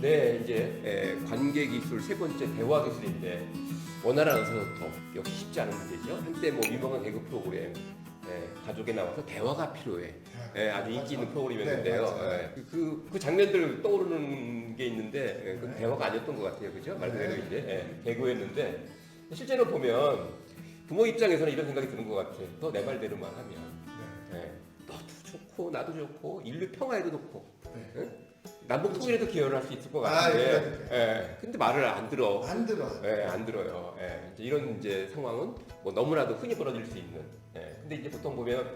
네, 이제 에, 관계 기술 세 번째 대화 기술인데 원활한서부터 역시 쉽지 않은 문제죠. 한때 뭐 유명한 개그 프로그램 에, 가족에 나와서 대화가 필요해. 예, 아주 인기 있는 프로그램이었는데요. 네, 맞아요. 예, 그, 그, 그 장면들 떠오르는 게 있는데 예, 그 네. 대화가 아니었던 것 같아요. 그죠? 말 그대로 네. 이제 예, 개그였는데 실제로 보면 부모 입장에서는 이런 생각이 드는 것 같아. 너 내 말대로만 하면 네. 예, 너도 좋고 나도 좋고 인류 평화에도 좋고 네. 남북 통일에도 기여를 할 수 있을 것 아, 같은데, 그러니까요. 예, 근데 말을 안 들어. 안 들어. 예, 안 들어요. 예, 이제 이런 이제 상황은 뭐 너무나도 흔히 벌어질 수 있는. 예, 근데 이제 보통 보면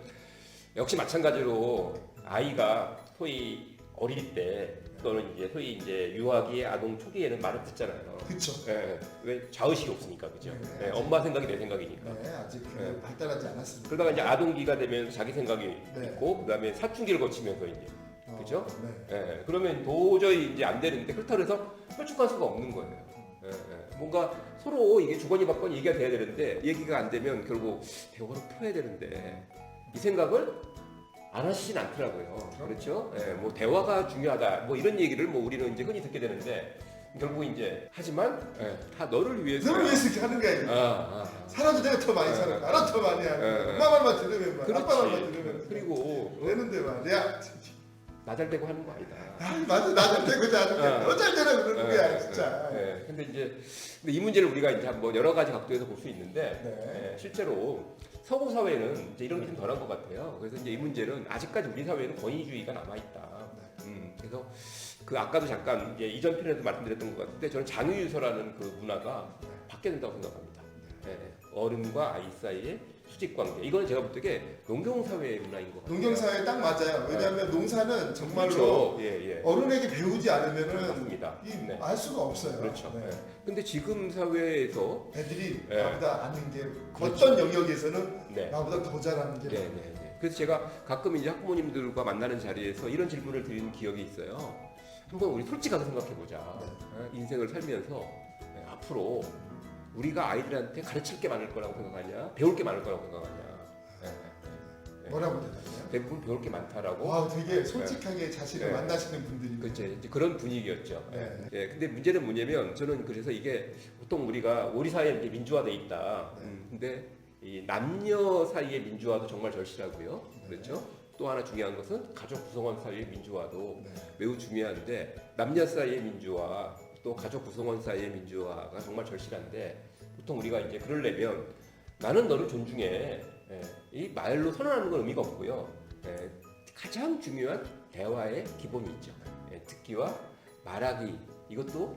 역시 마찬가지로 아이가 소위 어릴 때 또는 이제 소위 이제 유아기 아동 초기에는 말을 듣잖아요. 그쵸. 예, 왜 자의식이 없으니까 그죠? 네, 예, 엄마 생각이 내 생각이니까. 네, 아직 그 네. 발달하지 않았습니다. 그러다가 이제 아동기가 되면 자기 생각이 네. 있고 그다음에 사춘기를 거치면서 이제 어, 그죠? 네. 예, 그러면 도저히 이제 안 되는데 그렇다고 해서 펼쳐갈 수가 없는 거예요. 예, 예. 뭔가 서로 이게 주거니 받거니 얘기가 돼야 되는데 얘기가 안 되면 결국 대화로 풀어야 되는데 이 생각을 안 하시진 않더라고요. 그렇죠? 예, 뭐 대화가 중요하다. 뭐 이런 얘기를 뭐 우리는 이제 흔히 듣게 되는데 결국 이제 하지만 예, 다 너를 위해서. 너를 위해서 이렇게 하는 게 아니고 아, 아, 아. 살아도 내가 더 많이 네. 살아. 알아 더 많이 하고. 네. 엄마 말만 들으면 말, 아빠 말만 그렇지. 들으면 그리고 되는데 말이야. 나잘대고 하는 거 아니다. 아, 맞아. 나좀 되고 자는 어. 너잘 되라 그러는 예, 거야, 예, 진짜. 예. 근데 이제 근데 이 문제를 우리가 이제 한번 여러 가지 각도에서 볼 수 있는데 네. 예, 실제로 서구 사회는 이제 이런 게 좀 덜한 것 같아요. 그래서 이제 이 문제는 아직까지 우리 사회는 권위주의가 남아 있다. 음, 그래서 그 아까도 잠깐 이제 이전 편에도 말씀드렸던 것 같은데 저는 장유유서라는 그 문화가 바뀌어야 된다고 생각합니다. 예, 어른과 아이 사이의 수직 관계. 이거는 제가 볼 때게 농경 사회의 문화인 것 같아요. 농경사회 딱 맞아요. 왜냐하면 농사는 정말로 그렇죠. 예, 예. 어른에게 배우지 않으면은 맞습니다. 이 네. 알 수가 없어요. 그렇죠. 네. 예. 근데 지금 사회에서 애들이 네. 나보다 아는 게 그렇죠. 어떤 영역에서는 네. 나보다 더 잘하는 게 네, 네, 네. 그래서 제가 가끔 이제 학부모님들과 만나는 자리에서 이런 질문을 드리는 기억이 있어요. 한번 우리 솔직하게 생각해 보자. 네. 인생을 살면서 네, 앞으로 우리가 아이들한테 가르칠 게 많을 거라고 생각하냐, 배울 게 많을 거라고 생각하냐. 네, 네. 뭐라고 대답해요? 대부분 배울 게 많다라고. 와, 되게 솔직하게 자신을 네. 만나시는 분들이 그렇죠. 이제 그런 분위기였죠. 네. 예, 근데 문제는 뭐냐면 저는 그래서 이게 보통 우리가 우리 사회에 이제 민주화돼 있다. 네. 음, 근데 이 남녀 사이의 민주화도 정말 절실하고요. 네. 그렇죠? 또 하나 중요한 것은 가족 구성원 사이의 민주화도 네. 매우 중요한데 남녀 사이의 민주화 또 가족 구성원 사이의 민주화가 정말 절실한데 보통 우리가 이제 그러려면 나는 너를 존중해. 예, 이 말로 선언하는 건 의미가 없고요. 예, 가장 중요한 대화의 기본이 있죠. 예, 듣기와 말하기. 이것도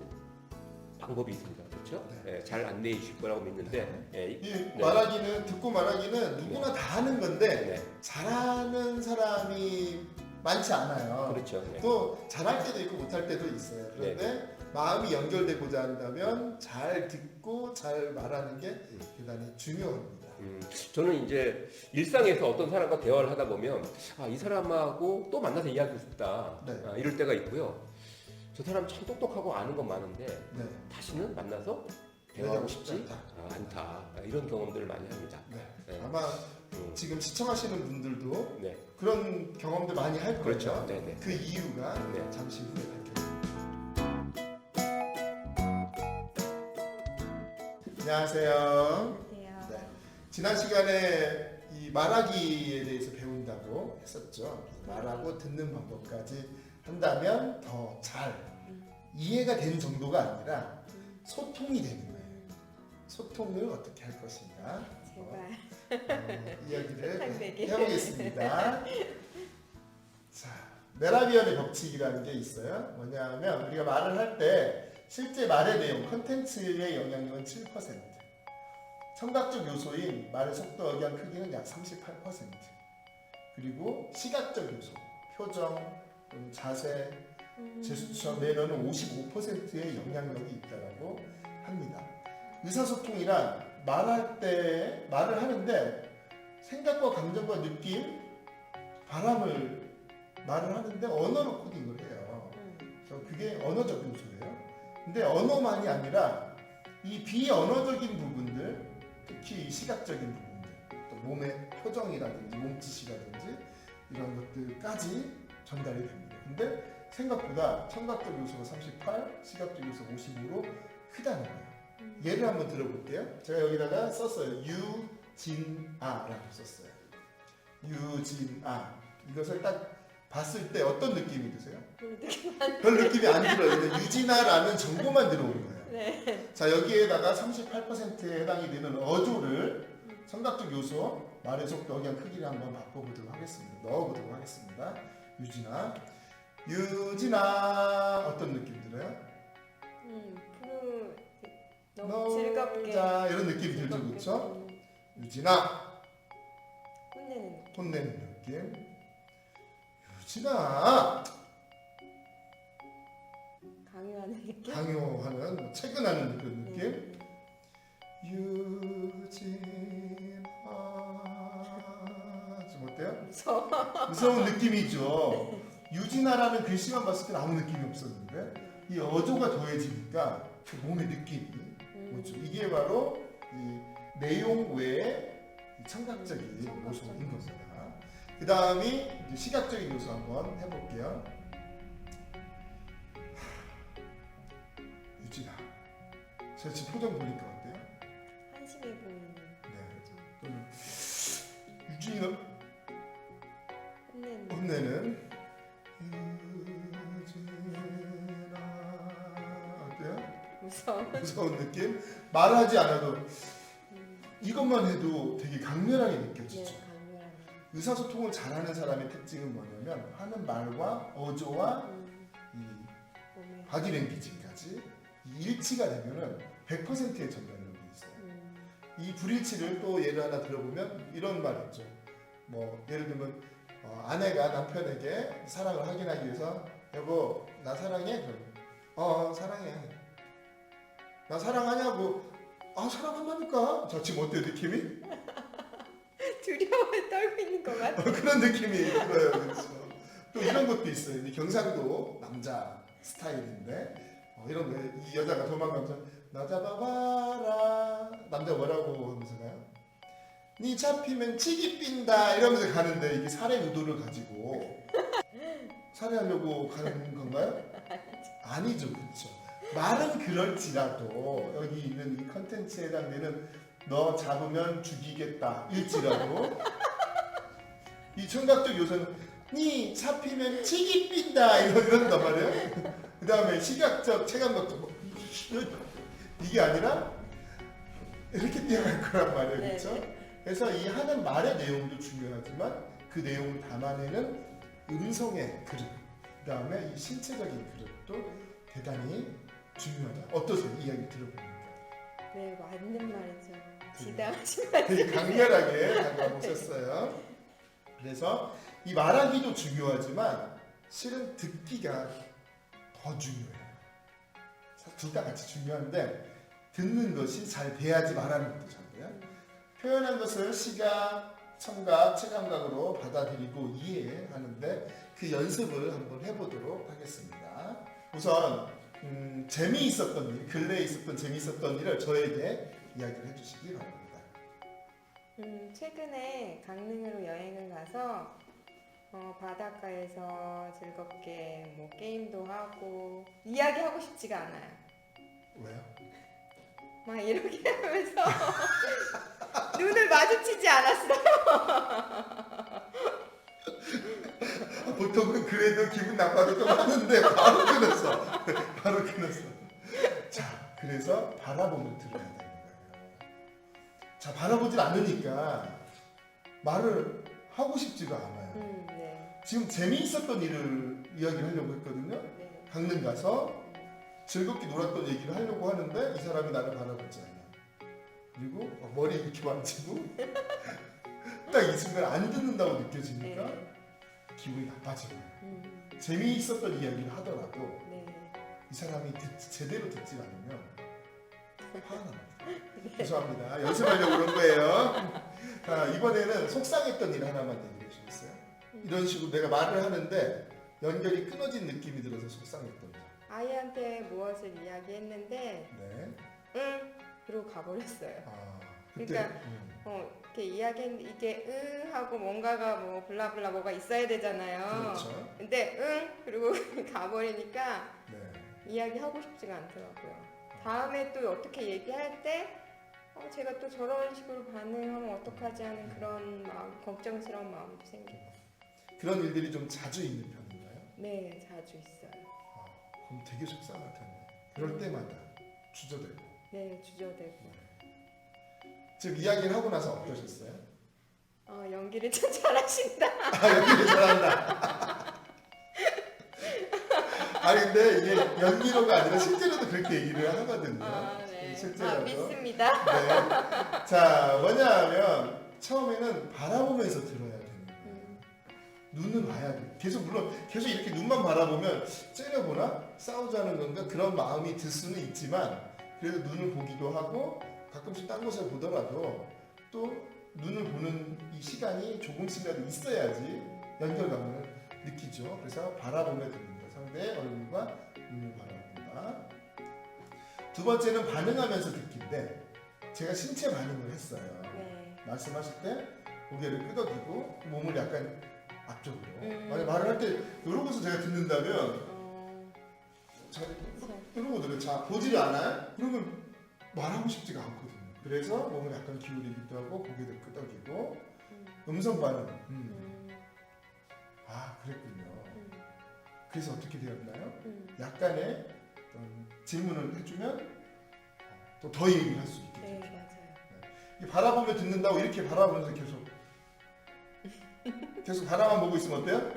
방법이 있습니다. 그렇죠? 네. 예, 잘 안내해 주실 거라고 믿는데 예, 이- 이 네. 말하기는 듣고 말하기는 누구나 다 하는 건데 네, 잘하는 사람이 많지 않아요. 그렇죠. 네. 또 잘할 때도 있고 못할 때도 있어요. 그런데 마음이 연결되고자 한다면 잘 듣고 잘 말하는 게 대단히 중요합니다. 음, 저는 이제 일상에서 어떤 사람과 대화를 하다 보면 아, 이 사람하고 또 만나서 이야기하고 싶다 네. 아, 이럴 때가 있고요. 저 사람 참 똑똑하고 아는 건 많은데 네. 다시는 만나서 대화하고 싶지 않다. 아, 않다 아, 이런 경험들을 많이 합니다. 네. 네. 아마 음, 지금 시청하시는 분들도 네, 그런 경험들 많이 할 거예요. 그렇죠. 네, 네. 그 이유가 네. 잠시 후에 안녕하세요. 안녕하세요. 네. 지난 시간에 이 말하기에 대해서 배운다고 했었죠. 말하고 듣는 방법까지 한다면 더 잘 이해가 되는 정도가 아니라 소통이 되는 거예요. 소통을 어떻게 할 것인가 제발. 어, 이야기를. 해보겠습니다. 자, 메라비언의 법칙이라는 게 있어요. 뭐냐면 우리가 말을 할 때 실제 말의 내용, 컨텐츠의 영향력은 7%. 청각적 요소인 말의 속도, 억양, 크기는 약 38%. 그리고 시각적 요소, 표정, 음, 자세, 제스처, 매너는 55%의 영향력이 있다고 합니다. 의사소통이란 말할 때 말을 하는데 생각과 감정과 느낌, 바람을 말을 하는데 언어로 코딩을 해요. 음, 그래서 그게 언어적 요소예요. 근데 언어만이 아니라 이 비언어적인 부분들, 특히 시각적인 부분들, 또 몸의 표정이라든지 몸짓이라든지 이런 것들까지 전달이 됩니다. 근데 생각보다 청각적 요소가 38, 시각적 요소가 55로 크다는 거예요. 음. 예를 한번 들어볼게요. 제가 여기다가 썼어요. 유진아라고 썼어요. 유진아. 이것을 딱 봤을 때 어떤 느낌이 드세요? 별로 느낌 안 별 느낌이 안 들어요. 근데 유진아라는 정보만 들어오는 거예요. 네. 자 여기에다가 38%에 해당이 되는 어조를 청각적 요소 말의 속도 억양 크기를 한번 바꿔보도록 하겠습니다. 넣어보도록 하겠습니다. 유진아, 유진아 어떤 느낌 들어요? 음, 너무 즐겁게 자 이런 느낌 들죠, 즐겁게 그렇죠? 음, 유진아 혼내는. 혼내는 느낌. 유진아 강요하는 느낌. 강요하는 뭐 체근하는 그런 느낌. 네. 유진아 좀 어때요? 무서워. 무서운 느낌이죠. 유진아라는 글씨만 봤을 땐 아무 느낌이 없었는데 이 어조가 더해지니까 그 몸의 느낌이 음, 오죠. 이게 바로 이 내용 외에 이 청각적인 청각적 요소인 겁니다. 그 다음이 시각적인 요소 한번 해볼게요. 유진아, 제가 지금 표정 보니까 어때요? 한심해 보이는 네. 또는 유진이가 혼내는. 혼내는 유진아 어때요? 무서워. 무서운 느낌? 말하지 않아도 음, 이것만 해도 되게 강렬하게 예, 느껴지죠. 강요하는. 의사소통을 잘하는 사람의 특징은 뭐냐면 하는 말과 어조와 음, 이. 바디랭귀지까지 이 일치가 되면은 100%의 전달력이 있어요. 음, 이 불일치를 또 예를 하나 들어보면 이런 말 있죠. 뭐 예를 들면 어, 아내가 남편에게 사랑을 확인하기 위해서 여보 나 사랑해? 그럼 어 사랑해. 나 사랑하냐고 아 사랑한다니까. 자 지금 어때요 느낌이? 두려움에 떨고 있는 것 같아. 어, 그런 느낌이 들어요. 그렇죠. 또 이런 것도 있어요. 이 경상도 남자 스타일인데 어, 이런 거 이 여자가 도망가면서 나 잡아봐라 남자 뭐라고 하면서 가요? 니 잡히면 치기 삔다 이러면서 가는데 이게 살해 의도를 가지고 살해하려고 가는 건가요? 아니죠, 그렇죠. 말은 그럴지라도 여기 있는 이 컨텐츠에 해당되는 너 잡으면 죽이겠다 일지라도 이 청각적 요소는 니 잡히면 치기 이러, 이런단 말이에요. 그 다음에 시각적 체감각적 뭐, 이게 아니라 이렇게 뛰어갈 거란 말이에요, 네, 그렇죠? 네. 그래서 이 하는 말의 내용도 중요하지만 그 내용을 담아내는 음성의 그릇, 그 다음에 이 신체적인 그릇도 대단히 중요하다. 어떠세요? 이 이야기 들어보니까. 네, 맞는 말이죠. 지당하신 말. 되게 강렬하게 다가오셨어요. 그래서 이 말하기도 중요하지만 실은 듣기가 더 중요해요. 둘 다 같이 중요한데 듣는 것이 잘 돼야지 말하는 것도 잘 돼요. 표현한 것을 시각, 청각, 체감각으로 받아들이고 이해하는데 그 연습을 한번 해보도록 하겠습니다. 우선 음, 재미있었던 일, 근래에 있었던 재미있었던 일을 저에게 이야기를 해주시기 바랍니다. 음, 최근에 강릉으로 여행을 가서 어, 바닷가에서 즐겁게 뭐 게임도 하고 이야기하고 싶지가 않아요. 왜요? 막 이렇게 하면서 눈을 마주치지 않았어요. 보통은 그래도 기분 나빠도 좀 하는데 바로 끊었어. 바로 끊었어. 자, 그래서 되는 거예요. 자, 바라보질 않으니까 말을 하고 싶지가 않아요. 음, 네, 지금 재미있었던 일을 이야기를 하려고 했거든요. 네. 강릉 가서 즐겁게 놀았던 얘기를 하려고 하는데 이 사람이 나를 바라보지 않아. 그리고 머리 이렇게 만지고 딱 이 순간 안 듣는다고 느껴지니까 네. 기분이 거예요. 음, 재미있었던 이야기를 하더라도 네. 이 사람이 듣- 제대로 듣지 않으면. 죄송합니다. 연습하려고 그런 거예요. 자, 이번에는 속상했던 일 하나만 얘기해 주시겠어요? 이런 식으로 내가 말을 하는데 연결이 끊어진 느낌이 들어서 속상했던 일. 아이한테 무엇을 이야기했는데 네. 응 그러고 가버렸어요. 아, 그때 그러니까 음, 어, 이렇게 이야기했는데 이게 응 하고 뭔가가 뭐 블라블라 뭐가 있어야 되잖아요. 그렇죠. 근데 응 그리고 가버리니까 네. 이야기 하고 싶지가 않더라고요. 다음에 또 어떻게 얘기할 때 어, 제가 또 저런 식으로 반응하면 어떡하지 하는 그런 마음, 걱정스러운 마음도 생기고. 그런 일들이 좀 자주 있는 편인가요? 네, 자주 있어요. 아, 그럼 되게 속상할 텐데. 그럴 때마다 주저되고. 네, 주저되고. 지금 이야기를 하고 나서 어떠셨어요? 어, 연기를 참 잘하신다. 아, 연기를 잘한다. 아니 근데 이게 연기로가 아니라 실제로도 그렇게 얘기를 하거든요. 아, 네. 실제로도. 아, 믿습니다. 네. 자, 뭐냐면 처음에는 바라보면서 들어야 되는 거예요. 음, 눈은 봐야 돼. 계속 물론 계속 이렇게 눈만 바라보면 째려보나 싸우자는 건가 그런 마음이 들 수는 있지만 그래도 눈을 보기도 하고 가끔씩 딴 곳을 보더라도 또 눈을 보는 이 시간이 조금씩이라도 있어야지 연결감을 느끼죠. 그래서 바라보며 듣는다. 상대의 얼굴과 눈을 바라본다. 두 번째는 반응하면서 듣기인데 제가 신체 반응을 했어요. 네. 말씀하실 때 고개를 끄덕이고 몸을 약간 앞쪽으로 음. 만약 말을 할 때 이러고서 제가 듣는다면 어, 자 참. 이러고 들어요 자 보지를 않아요? 그러면 말하고 싶지가 않거든요 그래서 몸을 약간 기울이기도 하고 고개를 끄덕이고 음, 음성 반응 음. 음, 아 그랬군요 음, 그래서 어떻게 되었나요? 음. 약간의 질문을 해주면 또 더 얘기를 할 수 있게 네, 되죠 맞아요. 이 바라보며 듣는다고 이렇게 바라보면서 계속 계속 바라만 보고 있으면 어때요?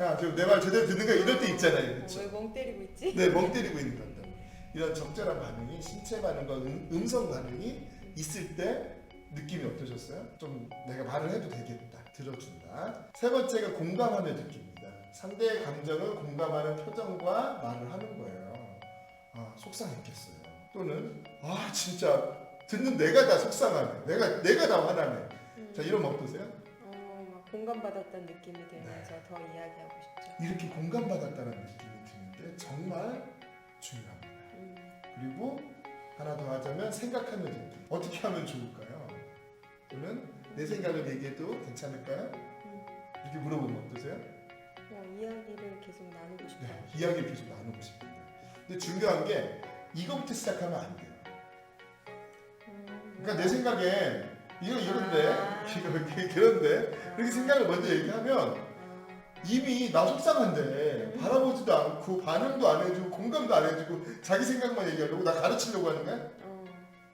야, 지금 내 말 제대로 듣는 거 이럴 때 있잖아요, 어, 그렇죠? 왜멍 때리고 있지? 네, 멍 때리고 있는 건데 이런 적절한 반응이 신체 반응과 음, 음성 반응이 있을 때 느낌이 어떠셨어요? 좀 내가 말을 해도 되겠다, 들어준다. 세 번째가 공감하며 듣기입니다. 상대의 감정을 공감하는 표정과 말을 하는 거예요. 아, 속상했겠어요. 또는 아, 진짜 듣는 내가 다 속상하네. 내가 내가 다 화나네. 음. 자, 이러면 어떠세요? 어, 막 공감받았다는 느낌이 네. 들면서 더 이야기하고 싶죠. 이렇게 공감받았다는 느낌이 드는 게 정말 중요합니다. 음, 그리고 하나 더 하자면 생각하며 듣기. 어떻게 하면 좋을까요? 또는 내 생각을 얘기해도 괜찮을까요? 음. 이렇게 물어보면 어떠세요? 어, 이야기를 계속 나누고 싶어요. 네, 이야기를 계속 나누고 싶습니다. 근데 중요한 게 이거부터 시작하면 안 돼요. 음, 그러니까 내 생각엔 이거 이런데 아. 이거 이렇게 그런데 그렇게 생각을 먼저 얘기하면 아, 이미 나 속상한데 음. 바라보지도 않고 반응도 안 해주고 공감도 안 해주고 자기 생각만 얘기하려고 나 가르치려고 하는 거야? 어,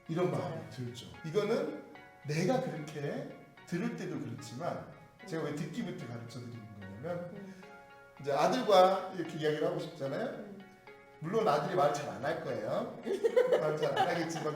이런. 마음이 들죠. 이거는 내가 그렇게 들을 때도 그렇지만 제가 왜 듣기부터 가르쳐 드리는 거냐면 음, 이제 아들과 이렇게 이야기를 하고 싶잖아요. 음, 물론 아들이 말잘안 할 거예요. 말잘안 하겠지만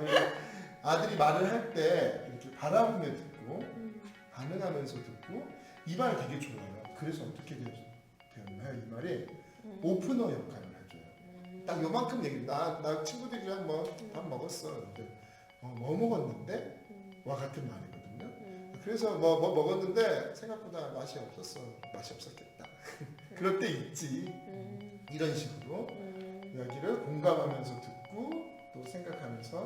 아들이 말을 할 때 이렇게 바라보며 듣고 음, 반응하면서 듣고 이 말 되게 좋아요. 그래서 어떻게 되- 되었나요? 이 말이 음, 오프너 역할을 해줘요. 음, 딱 요만큼 얘기. 나, 나 친구들이랑 뭐 밥 먹었어. 근데 어, 뭐 먹었는데? 음, 와 같은 말이거든요. 음, 그래서 뭐, 뭐 먹었는데 생각보다 맛이 없었어. 맛이 없었겠다. 그럴 때 있지. 음, 이런 식으로 음. 이야기를 공감하면서 듣고 또 생각하면서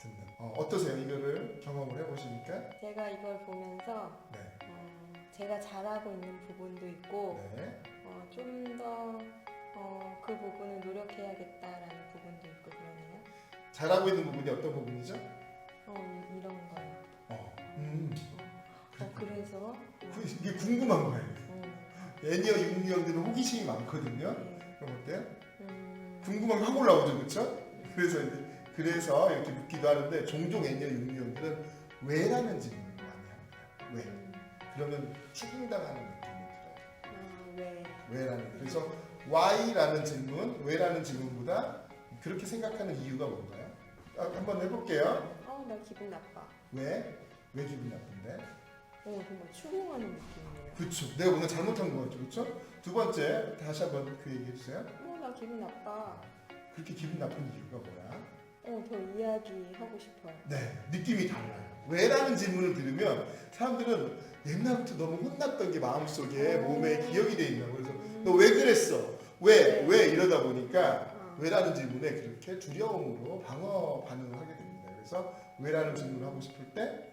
듣는. 어, 어떠세요? 이거를 경험을 해보시니까? 제가 이걸 보면서 네. 어, 제가 잘하고 있는 부분도 있고 네. 어, 좀더 어, 그 부분을 노력해야겠다라는 부분도 있고 그러네요. 잘하고 있는 부분이 어떤 부분이죠? 어, 이- 이런 거요. 어. 음. 어, 그래서 그- 이게 궁금한 거예요. 어, 애니어 육류형들은 호기심이 많거든요. 네. 그럼 어때요? 음, 궁금한 게확 올라오죠, 그렇죠? 그래서 이제 그래서 이렇게 묻기도 하는데 종종 애니어 육류형들은 왜라는 질문을 많이 합니다. 왜? 음, 그러면 책임당하는 느낌이 들어요. 아, 왜? 왜라는 그래서 why라는 질문, 왜라는 질문보다 그렇게 생각하는 이유가 뭔가요? 아, 한번 해볼게요. 어, 나 기분 나빠. 왜? 왜 기분 나쁜데? 어, 정말 추궁하는 느낌이에요. 그렇죠. 내가 뭔가 잘못한 거 같죠, 그렇죠? 두 번째 다시 한번 그 얘기해 주세요. 어, 나 기분 나빠. 그렇게 기분 나쁜 이유가 뭐야? 어, 더 이야기하고 싶어요. 네, 느낌이 달라요. 왜라는 질문을 들으면 사람들은 옛날부터 너무 혼났던 게 마음속에 몸에 기억이 돼 있나 그래서 음, 너 왜 그랬어? 왜? 네. 왜 이러다 보니까 어, 왜라는 질문에 그렇게 두려움으로 방어 반응을 하게 됩니다. 그래서 왜라는 질문을 하고 싶을 때 음,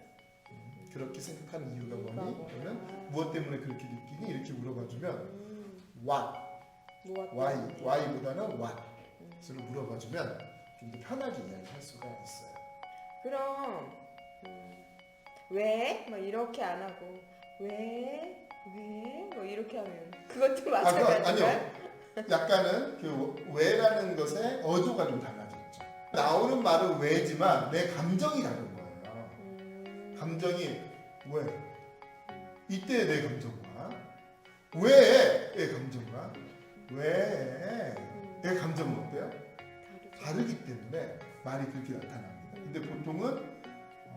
그렇게 생각하는 이유가 이유가 뭐니? 또는 무엇 때문에 그렇게 느끼니? 이렇게 물어봐주면 음, what, why, why보다는 what 음. 를 물어봐주면 좀 더 편하게 이야기할 수가 있어요. 그럼 음, 왜? 뭐 이렇게 안 하고 왜? 왜? 뭐 이렇게 하면 그것도 아, 그, 마찬가지인가요? 아니요. 약간은 그 왜라는 것의 어조가 좀 달라졌죠. 나오는 말은 왜지만 내 감정이 다른 거예요. 음, 감정이 왜? 이때 내 감정과 왜? 의 감정과 왜? 음, 의 감정은 어때요? 다르기 때문에 말이 그렇게 나타납니다. 근데 보통은 어,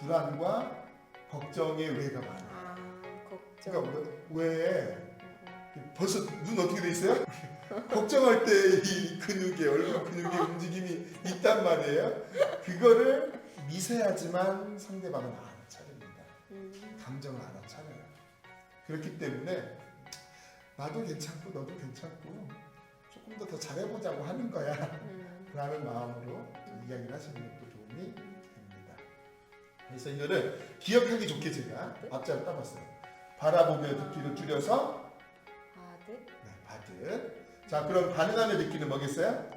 불안과 걱정의 왜가 많아요. 아 걱정. 그러니까 왜, 왜 음, 벌써 눈 어떻게 돼 있어요? 걱정할 때 이 근육의 얼굴 근육의 움직임이 있단 말이에요. 그거를 미세하지만 상대방은. 음, 감정을 알아차려요. 그렇기 때문에 나도 괜찮고 너도 괜찮고 조금 더 더 잘해보자고 하는 거야. 음, 라는 마음으로 좀 이야기를 하시는 것도 도움이 됩니다. 그래서 이거를 기억하기 좋게 제가 앞자를 따봤어요. 바라보며 듣기로 줄여서 바득 네, 받은. 자, 그럼 반응하며 듣기는 뭐겠어요?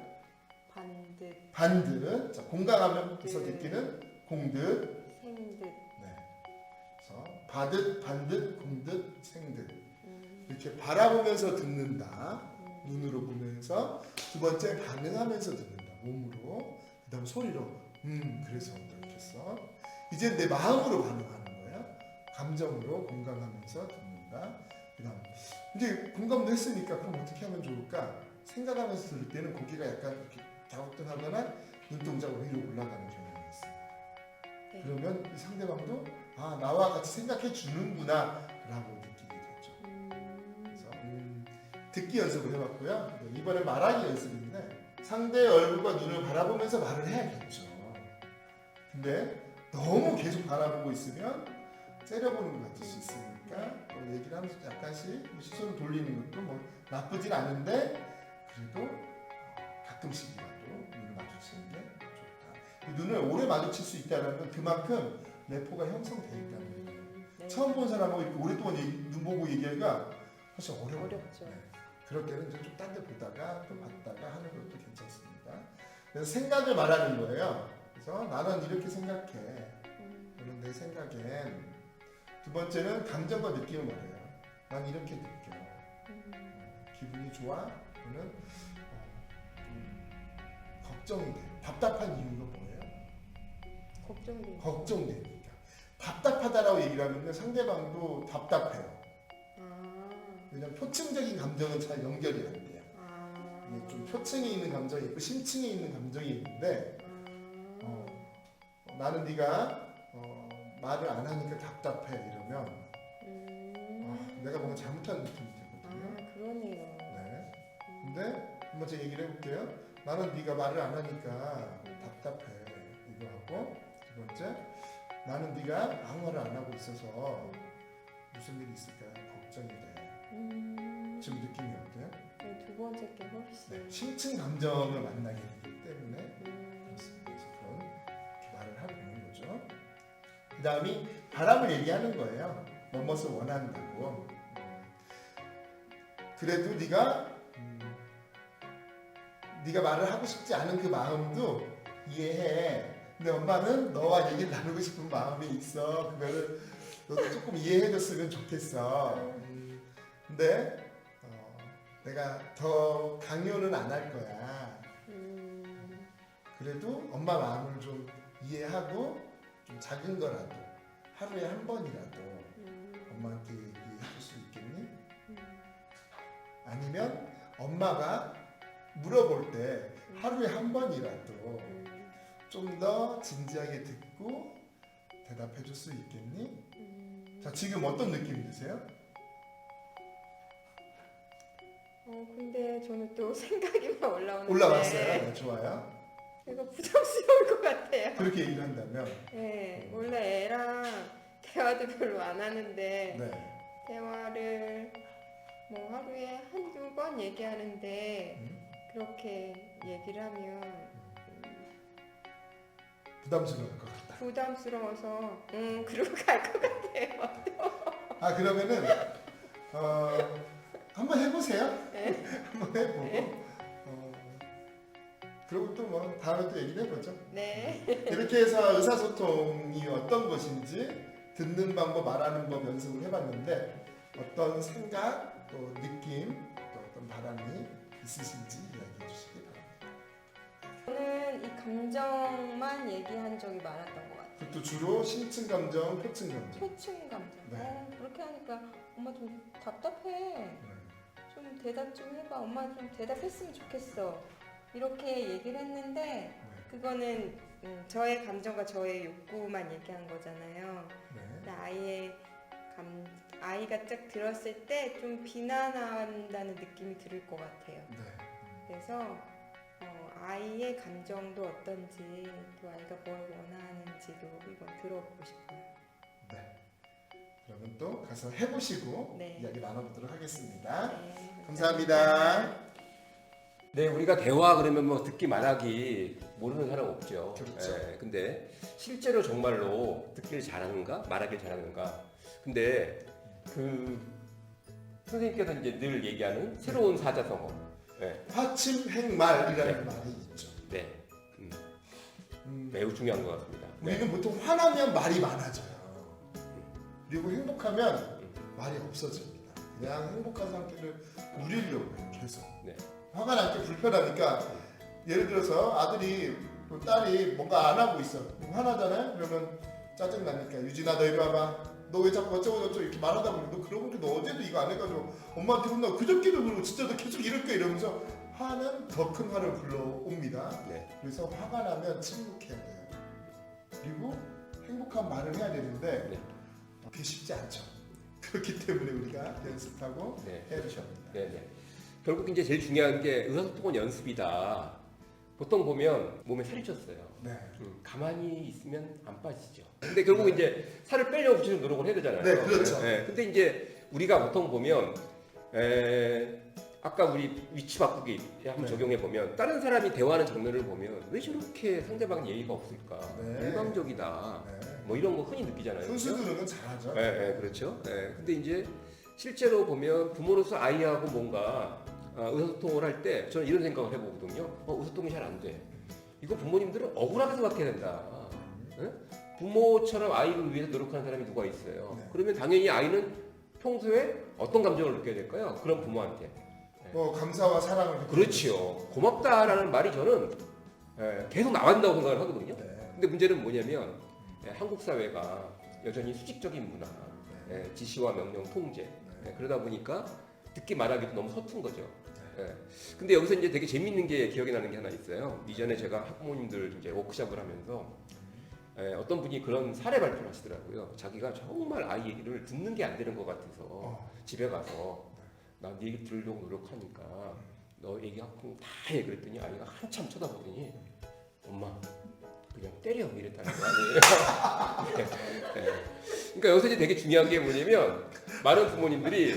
반듯 반듯. 자, 공감하면서 듣기는 공듯. 받듯, 반듯, 공듯, 생듯. 음, 이렇게 바라보면서 듣는다. 음, 눈으로 보면서 두 번째 반응하면서 듣는다. 몸으로. 그다음 소리로. 음, 그래서 이렇게 했어. 이제 내 마음으로 반응하는 거야. 감정으로 공감하면서 듣는다. 그다음 이제 공감도 했으니까 그럼 어떻게 하면 좋을까? 생각하면서 들을 때는 고개가 약간 이렇게 갸우뚱하거나 눈동자가 위로 올라가는 경향이 있어. 네. 그러면 이 상대방도 아 나와 같이 생각해 주는구나 라고 느끼게 되죠. 음, 그래서 음, 듣기 연습을 해봤고요. 네, 이번에 말하기 연습인데 상대의 얼굴과 눈을 바라보면서 말을 해야겠죠. 근데 너무 계속 바라보고 있으면 째려보는 것 같을 수 있으니까 뭐 얘기를 하면서 약간씩 뭐 시선을 돌리는 것도 뭐 나쁘진 않은데 그래도 어, 가끔씩이라도 눈을 마주치는 게 좋다. 이 눈을 오래 마주칠 수 있다는 건 그만큼 내포가 형성돼 있다는 거예요. 음, 네. 처음 본 사람하고 이렇게 오랫동안 얘기- 눈 보고 얘기하기가 사실 어려워요. 어렵죠. 네. 그럴 때는 이제 좀 딴 데 보다가 또 봤다가 하는 것도 괜찮습니다. 그래서 생각을 말하는 거예요. 그래서 나는 이렇게 생각해. 음, 또는 내 생각엔 두 번째는 감정과 느낌을 말해요. 난 이렇게 느껴. 음, 어, 기분이 좋아? 또는 어, 좀 걱정이 돼. 답답한 이유가 뭐예요? 걱정돼. 걱정되니까. 답답하다라고 얘기를 하면 상대방도 답답해요. 아, 왜냐면 표층적인 감정은 잘 연결이 안 돼요. 아, 이게 좀 표층에 있는 감정이 있고 심층에 있는 감정이 있는데 아, 어, 어, 나는 네가 어, 말을 안 하니까 답답해 이러면 음, 아, 내가 뭔가 잘못한 느낌이 아, 들거든요. 그러네요. 네. 근데 한번 제가 얘기를 해볼게요. 나는 네가 말을 안 하니까 답답해 이거 하고 두 번째 나는 네가 아무 말을 안 하고 있어서 무슨 일이 있을까 걱정이 돼. 음, 지금 느낌이 어때요? 네, 두 번째 게 훨씬. 네. 심층 감정을 만나게 되기 때문에 음, 그렇습니다. 그래서 그런 말을 하고 있는 거죠. 그 다음이 바람을 얘기하는 거예요. 뭐뭇을 원한다고. 음. 그래도 네가 음, 네가 말을 하고 싶지 않은 그 마음도 이해해. 근데 엄마는 너와 얘기를 나누고 싶은 마음이 있어. 그거를 너도 조금 이해해줬으면 좋겠어. 음, 근데 어, 내가 더 강요는 안 할 거야. 음, 그래도 엄마 마음을 좀 이해하고 좀 작은 거라도 하루에 한 번이라도 음, 엄마한테 얘기해 줄 수 있겠니? 음, 아니면 엄마가 물어볼 때 하루에 한 번이라도 음, 좀 더 진지하게 듣고 대답해 줄 수 있겠니? 음. 자, 지금 어떤 느낌이 드세요? 어, 근데 저는 또 생각이만 올라오는데. 올라왔어요? 네, 좋아요. 이거 부담스러울 것 같아요. 그렇게 얘기를 한다면 네, 원래 애랑 대화도 별로 안 하는데 네. 대화를 뭐 하루에 한두 번 얘기하는데 음, 그렇게 얘기를 하면 음, 부담스러울 것 같다. 부담스러워서 음 그러고 갈 것 같아요. 아 그러면은 어, 한번 해보세요. 네. 한번 해보고 어, 그리고 또 뭐 다음에 또 얘기를 해보죠. 네. 이렇게 해서 의사소통이 어떤 것인지 듣는 방법, 말하는 법 연습을 해봤는데 어떤 생각, 또 느낌, 또 어떤 바람이 있으신지 이야기해 주시기 바랍니다. 저는 이 감정만 얘기한 적이 많았던 것 같아요. 그것도 주로 심층 감정, 표층 감정. 표층 감정. 네. 어, 그렇게 하니까 엄마 좀 답답해. 네. 좀 대답 좀 해봐. 엄마 좀 대답했으면 좋겠어. 이렇게 얘기를 했는데 네. 그거는 음, 저의 감정과 저의 욕구만 얘기한 거잖아요. 네. 근데 아이의 감, 아이가 딱 들었을 때 좀 비난한다는 느낌이 들을 것 같아요. 네. 그래서 어, 아이의 감정도 어떤지 또 아이가 뭘 원하는지도 이건 들어보고 싶어요. 네. 그러면 또 가서 해보시고 네. 이야기 나눠보도록 하겠습니다. 네, 감사합니다. 네, 우리가 대화 그러면 뭐 듣기 말하기 모르는 사람 없죠. 그렇죠. 예, 근데 실제로 정말로 듣기를 잘하는가, 말하기를 잘하는가. 근데 그 선생님께서 이제 늘 얘기하는 새로운 사자성어. 네, 화침행말이라는 말이 있죠. 네, 음, 음, 매우 중요한 것 같습니다. 네, 우리는 보통 화나면 말이 많아져요. 그리고 행복하면 말이 없어집니다. 그냥 행복한 상태를 누리려고 해요, 계속. 네. 화가 날 때 불편하니까 예를 들어서 아들이 또 딸이 뭔가 안 하고 있어. 화나잖아요? 그러면 짜증 나니까 유진아 너 이리 와봐. 너 왜 자꾸 어쩌고 저쩌고 이렇게 말하다 보니 너 그러고 너 어제도 이거 안 해가지고 엄마한테 혼나 그저께도 그러고 진짜 너 계속 이럴 거야 이러면서 화는 더 큰 화를 불러옵니다. 네. 그래서 화가 나면 침묵해야 돼요. 그리고 행복한 말을 해야 되는데 네. 그게 쉽지 않죠. 그렇기 때문에 우리가 연습하고 네. 해야 됩니다. 네, 네. 결국 이제 제일 중요한 게 의사소통은 연습이다. 보통 보면 몸에 살이 쪘어요. 네. 음, 가만히 있으면 안 빠지죠. 근데 결국 이제 살을 빼려고 지금 노력을 해야 되잖아요. 네, 그렇죠. 네, 네. 근데 이제 우리가 보통 보면 에, 아까 우리 위치 바꾸기 한번 네. 적용해 보면 다른 사람이 대화하는 장면을 보면 왜 저렇게 상대방 예의가 없을까? 네. 일방적이다. 네. 뭐 이런 거 흔히 느끼잖아요. 선수들은 잘하죠. 네, 네, 그렇죠. 네, 근데 이제 실제로 보면 부모로서 아이하고 뭔가 아, 의사소통을 할 때 저는 이런 생각을 해보거든요. 어, 의사소통이 잘 안 돼. 이거 부모님들은 억울하게 생각해야 된다. 응? 부모처럼 아이를 위해서 노력하는 사람이 누가 있어요. 네. 그러면 당연히 아이는 평소에 어떤 감정을 느껴야 될까요? 그런 부모한테. 뭐 감사와 사랑을 그렇지요. 고맙다라는 말이 저는 예, 계속 나와야 된다고 생각을 하거든요. 네. 근데 문제는 뭐냐면 예, 한국 사회가 여전히 수직적인 문화, 네. 예, 지시와 명령 통제. 예, 그러다 보니까 듣기 말하기도 너무 서툰 거죠. 예. 근데 여기서 이제 되게 재밌는 게 기억이 나는 게 하나 있어요. 이전에 제가 학부모님들 이제 워크숍을 하면서 예, 어떤 분이 그런 사례 발표를 하시더라고요. 자기가 정말 아이 얘기를 듣는 게 안 되는 것 같아서 어. 집에 가서 나네 얘기 들으려고 노력하니까 너 얘기하고 다 해. 그랬더니 아이가 한참 쳐다보더니 엄마 그냥 때려 이랬다는 거 아니에요. 예, 예. 그러니까 여기서 이제 되게 중요한 게 뭐냐면 많은 부모님들이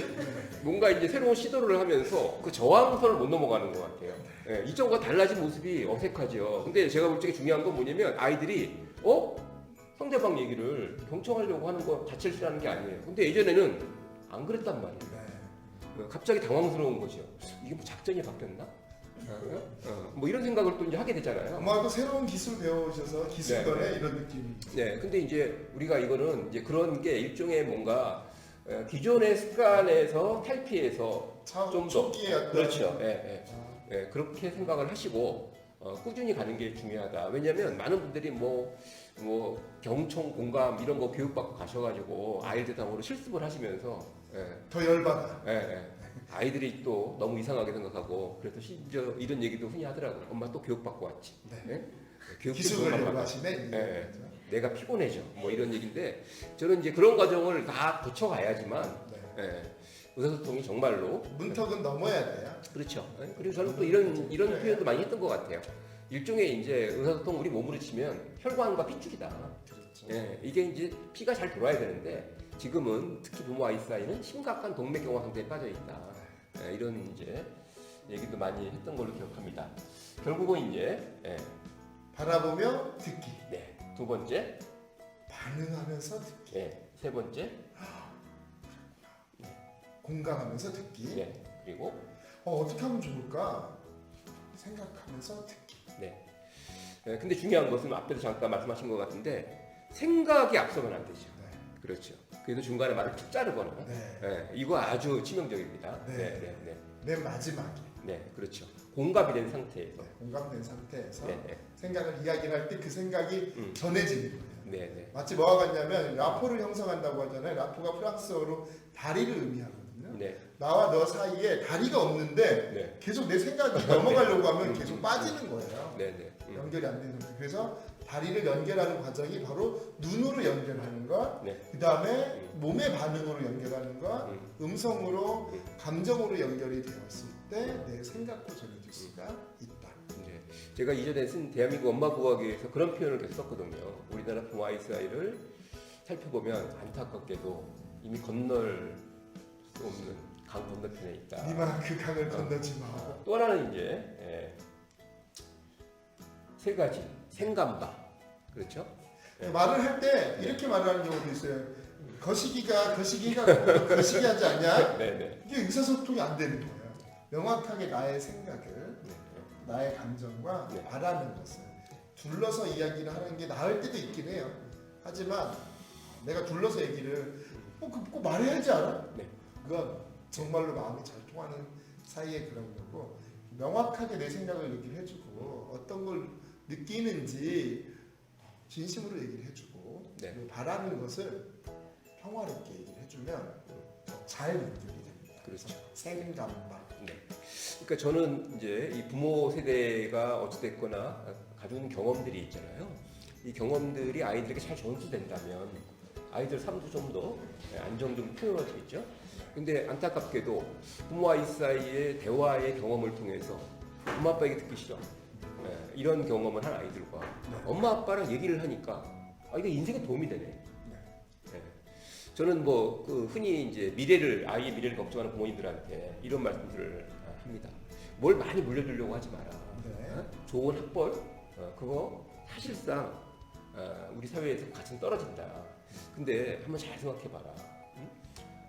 뭔가 이제 새로운 시도를 하면서 그 저항선을 못 넘어가는 것 같아요. 예, 이전과 달라진 모습이 어색하죠. 근데 제가 볼 적에 중요한 건 뭐냐면 아이들이 어 상대방 얘기를 경청하려고 하는 거 자체를 싫어하는 게 아니에요. 근데 예전에는 안 그랬단 말이에요. 네. 어, 갑자기 당황스러운 거죠. 이게 뭐 작전이 바뀌었나? 어, 어, 뭐 이런 생각을 또 이제 하게 되잖아요. 엄마도 새로운 기술 배우셔서 기술권에 네, 이런 느낌이 네, 근데 이제 우리가 이거는 이제 그런 게 일종의 뭔가 어, 기존의 습관에서 탈피해서 참좀 더. 초기에 어떤 그렇죠. 예, 예. 아, 예, 그렇게 생각을 하시고 어, 꾸준히 가는 게 중요하다. 왜냐하면 많은 분들이 뭐, 뭐 경청 공감 이런 거 교육받고 가셔가지고 아이들 대상으로 실습을 하시면서 예, 더 열받아. 예, 예. 아이들이 또 너무 이상하게 생각하고 그래서 심지어 이런 얘기도 흔히 하더라고요. 엄마 또 교육받고 왔지. 네. 예? 교육 기술을 받고 열받으시네. 이 네. 내가 피곤해져. 뭐 이런 얘기인데 저는 이제 그런 과정을 다 거쳐가야지만 네. 예, 의사소통이 정말로 문턱은 넘어야 돼요. 그렇죠. 예? 그리고 저는 또 이런 이런 네. 표현도 많이 했던 것 같아요. 일종의 이제 의사소통 우리 몸으로 치면 혈관과 핏줄이다. 그렇죠. 예, 이게 이제 피가 잘 돌아야 되는데 지금은 특히 부모 아이 사이는 심각한 동맥경화 상태에 빠져 있다. 예, 이런 이제 얘기도 많이 했던 걸로 기억합니다. 결국은 이제 예, 바라보며 듣기. 네, 두 번째, 반응하면서 듣기, 예, 세 번째, 공감하면서 듣기. 예, 그리고 어, 어떻게 하면 좋을까? 생각하면서 듣기. 네. 예, 근데 중요한 것은 앞에도 잠깐 말씀하신 것 같은데 생각이 앞서면 안 되죠. 네. 그렇죠. 그래서 중간에 말을 툭 자르거나 네. 예, 이거 아주 치명적입니다. 네. 네, 네, 네, 맨 마지막에 네, 그렇죠. 공감이 된 상태에서. 네, 공감된 상태에서 네, 네, 생각을 이야기를 할 때 그 생각이 음. 전해지는 거예요. 네, 네, 마치 뭐와 같냐면 라포를 형성한다고 하잖아요. 라포가 프랑스어로 다리를 의미하거든요. 네, 나와 너 사이에 다리가 없는데 네, 계속 내 생각이 넘어가려고 하면 음, 계속 음, 빠지는 거예요. 네, 네. 음, 연결이 안 되는 거예요. 그래서 다리를 연결하는 과정이 바로 눈으로 연결하는 것, 네. 그 다음에 몸의 반응으로 연결하는 것, 음, 음성으로, 음. 감정으로 연결이 되었을 때 내 생각도 전해질 수가 있다. 네. 제가 이전에 쓴 대한민국 엄마 구하기에서 그런 표현을 계속 썼거든요. 우리나라 부모 아이 사이를 살펴보면 안타깝게도 이미 건널 수 없는 강 건너편에 있다. 니마 그 강을 건너지 마. 또 하나는 이제 예, 세 가지 생감바 그렇죠? 네. 말을 할 때 이렇게 말을 하는 경우도 있어요. 거시기가 거시기가 거시기 하지 않냐? 네, 네. 이게 의사소통이 안 되는 거예요. 명확하게 나의 생각을 네, 나의 감정과 네. 말하는 것을 둘러서 이야기를 하는 게 나을 때도 있긴 해요. 하지만 내가 둘러서 얘기를 꼭, 그- 꼭 말해야지 않아? 네. 그건 정말로 마음이 잘 통하는 사이에 그런 거고 명확하게 내 생각을 얘기를 해주고 어떤 걸 느끼는지 진심으로 얘기를 해주고 네. 그리고 바라는 것을 평화롭게 얘기를 해주면 더잘 연결이 됩니다. 그렇죠. 생감바. 네. 그러니까 저는 이제 이 부모 세대가 어찌됐거나 있는 경험들이 있잖아요. 이 경험들이 아이들에게 잘 전수된다면 아이들 삶도 좀 더 안정적으로 표현할 수 있죠. 근데 안타깝게도 부모 아이 사이의 대화의 경험을 통해서 엄마 아빠에게 듣기 싫어. 예, 이런 경험을 한 아이들과 엄마 아빠랑 얘기를 하니까 아, 이게 인생에 도움이 되네. 예. 저는 뭐 그 흔히 이제 미래를 아이의 미래를 걱정하는 부모님들한테 이런 말씀들을 합니다. 뭘 많이 물려주려고 하지 마라. 네. 어? 좋은 학벌 어, 그거 사실상 어, 우리 사회에서 가치는 떨어진다. 근데 한번 잘 생각해봐라. 응?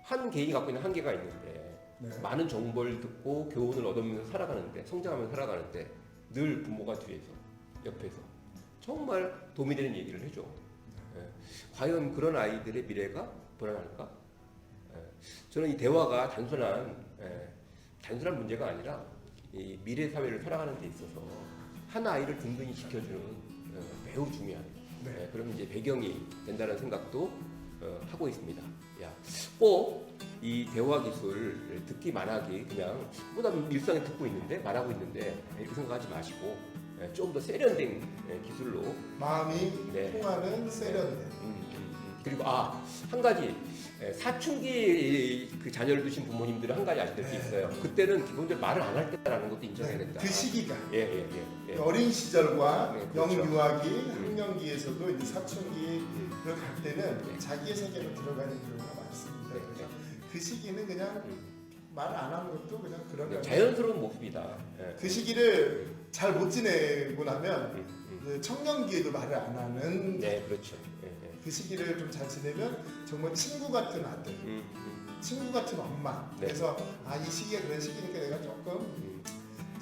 한 개인이 갖고 있는 한계가 있는데 네. 많은 정보를 듣고 교훈을 얻으면서 살아가는데 성장하면서 살아가는데 늘 부모가 뒤에서 옆에서 정말 도움이 되는 얘기를 해줘. 예. 과연 그런 아이들의 미래가 불안할까? 예. 저는 이 대화가 단순한 예, 단순한 문제가 아니라 이 미래 사회를 살아가는 데 있어서 한 아이를 든든히 지켜주는 어, 매우 중요한 네. 예, 그런 이제 배경이 된다는 생각도 어, 하고 있습니다. 야, 꼭 이 대화 기술을 듣기만 하기 그냥 보다 일상에 듣고 있는데 말하고 있는데 이렇게 생각하지 마시고 예, 좀더 세련된 예, 기술로 마음이 네. 통하는 세련된. 음, 음, 음. 그리고 아 한 가지 예, 사춘기 그 자녀를 두신 부모님들은 한 가지 아실 때 네. 있어요. 그때는 기본적으로 말을 안 할 때라는 것도 인정해야 된다. 그 시기가 예 예 예 예, 예. 어린 시절과 네, 그렇죠. 영유아기, 학령기에서도 이제 사춘기를 갈 때는 네. 자기의 세계로 들어가는 경우가 많습니다. 네, 그래서 그 시기는 그냥 말안 하는 것도 그냥 그런 그냥 거예요. 자연스러운 모습이다. 예. 그 시기를 잘 못 지내고 나면 음, 음. 이제 청년기에도 말을 안 하는 네 그렇죠. 예, 예. 그 시기를 좀 잘 지내면 정말 친구 같은 아들, 음, 음, 친구 같은 엄마. 네. 그래서 아 이 시기가 그런 시기니까 내가 조금 음.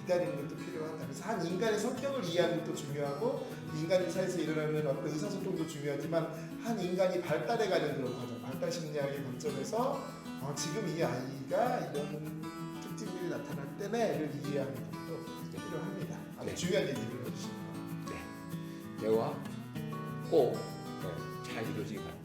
기다리는 것도 필요하다. 그래서 한 인간의 성격을 이해하는 것도 중요하고 인간 사이에서 일어나는 어떤 의사소통도 중요하지만 한 인간이 발달해가는 그런 과정, 발달 심리학의 관점에서 어, 지금 이 아이가 이런 특징들이 나타날 때네를 이해하는 것도 필요합니다. 아주 네. 중요한 얘기를 해주십니다. 대화 꼭 네, 잘 이루어지기 바랍니다.